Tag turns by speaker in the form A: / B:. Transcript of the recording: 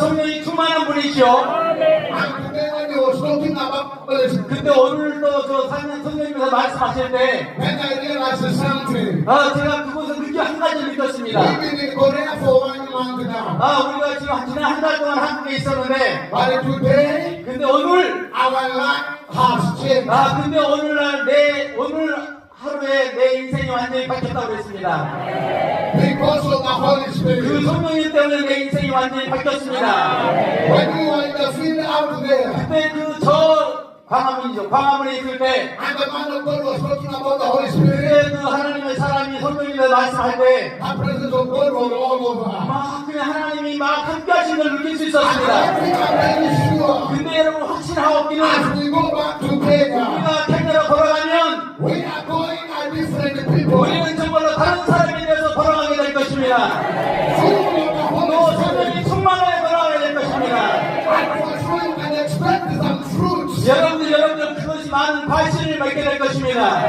A: 성령이 충만한 분이시오.
B: When about Palestine,
A: 근데 오늘도 저 상년 성령님께서 말씀하실 때,
B: then I realized something.
A: 아, 제가 그곳에서 느끼 한 가지 느꼈습니다.
B: We've been in Korea for one month now.
A: 아, 우리가 지금 지난 한 달 동안 한국에 있었는데,
B: But today,
A: 근데 오늘,
B: our life has changed.
A: 아, 근데 오늘날 내, 오늘 하루에 내 인생이 완전히 바뀌었다고 그랬습니다.
B: Because of the Holy
A: 그
B: Spirit.
A: 성령님 때문에 내 인생이 완전히 바뀌었습니다.
B: When you are in the field out there,
A: 그때 그저 광화문이죠. 광화문에 있을 때,
B: and the man of God was talking about the Holy Spirit,
A: 그때 그 하나님의 사람이 성령님에 말씀할 때,
B: the presence of God was all over.
A: 막 그냥 하나님이 막 함께 하신 걸 느낄 수
B: And
A: 있었습니다.
B: think I'm very sure,
A: 근데 여러분 확신하옵기는
B: as we go back to Kenya,
A: 우리가 캔으로 걸어가면
B: we are going a different people.
A: 우리는 정말로 다른 사람이 것입니다. 또. 성령이 충만하게 걸어가게 될 것입니다. 여러분들 여러분들 그것이 많은 발신을 맺게 될 것입니다.